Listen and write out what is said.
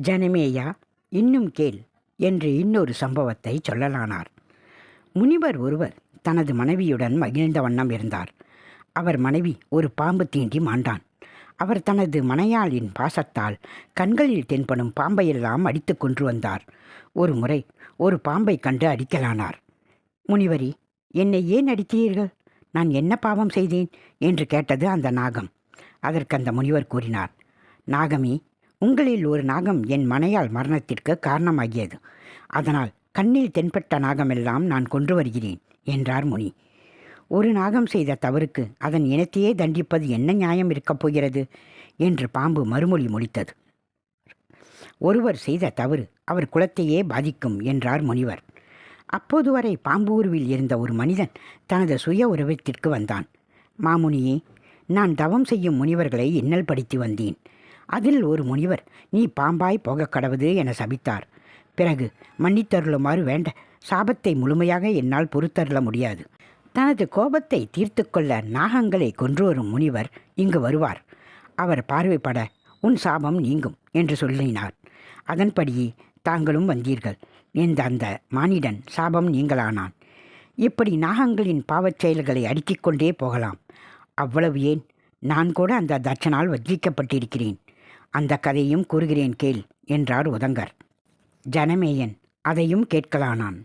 ஜனமேயா இன்னும் கேள் என்று இன்னொரு சம்பவத்தை சொல்லலானார். முனிவர் ஒருவர் தனது மனைவியுடன் மகிழ்ந்த வண்ணம் இருந்தார். அவர் மனைவி ஒரு பாம்பு தீண்டி மாண்டான். அவர் தனது மனையாளின் பாசத்தால் கண்களில் தென்படும் பாம்பையெல்லாம் அடித்து கொன்று வந்தார். ஒரு முறை ஒரு பாம்பை கண்டு அடிக்கலானார். முனிவரி என்னை ஏன் அடித்தீர்கள்? நான் என்ன பாவம் செய்தேன்? என்று கேட்டது அந்த நாகம். அதற்கு அந்த முனிவர் கூறினார் நாகமே உங்களில் ஒரு நாகம் என் மனையால் மரணத்திற்கு காரணமாகியது. அதனால் கண்ணில் தென்பட்ட நாகமெல்லாம் நான் கொன்று வருகிறேன் என்றார் முனி. ஒரு நாகம் செய்த தவறுக்கு அதன் இனத்தையே தண்டிப்பது என்ன நியாயம் இருக்கப் போகிறது? என்று பாம்பு மறுமொழி முடித்தது. ஒருவர் செய்த தவறு அவர் குலத்தையே பாதிக்கும் என்றார் முனிவர். அப்போது வரை பாம்பு இருந்த ஒரு மனிதன் தனது சுய உருவத்திற்கு வந்தான். மாமுனியே நான் தவம் செய்யும் முனிவர்களை இன்னல் படுத்தி வந்தேன். அதில் ஒரு முனிவர் நீ பாம்பாய் போகக் கடவுது என சபித்தார். பிறகு மன்னித்தருளுமாறு வேண்ட சாபத்தை முழுமையாக என்னால் பொறுத்தருள முடியாது. தனது கோபத்தை தீர்த்து கொள்ள நாகங்களை கொன்று வரும் முனிவர் இங்கு வருவார். அவர் பார்வைப்பட உன் சாபம் நீங்கும் என்று சொல்லினார். அதன்படியே தாங்களும் வந்தீர்கள். என்ற அந்த மானிடன் சாபம் நீங்களானான் இப்படி நாகங்களின் பாவச் செயல்களை அடுக்கிக் கொண்டே போகலாம். அவ்வளவு ஏன்? நான் கூட அந்த தட்சனால் வஜ்ஜிக்கப்பட்டிருக்கிறேன் அந்த கதையும் கூறுகிறேன் கேள் என்றார் உதங்கர். ஜனமேயன் அதையும் கேட்கலானான்.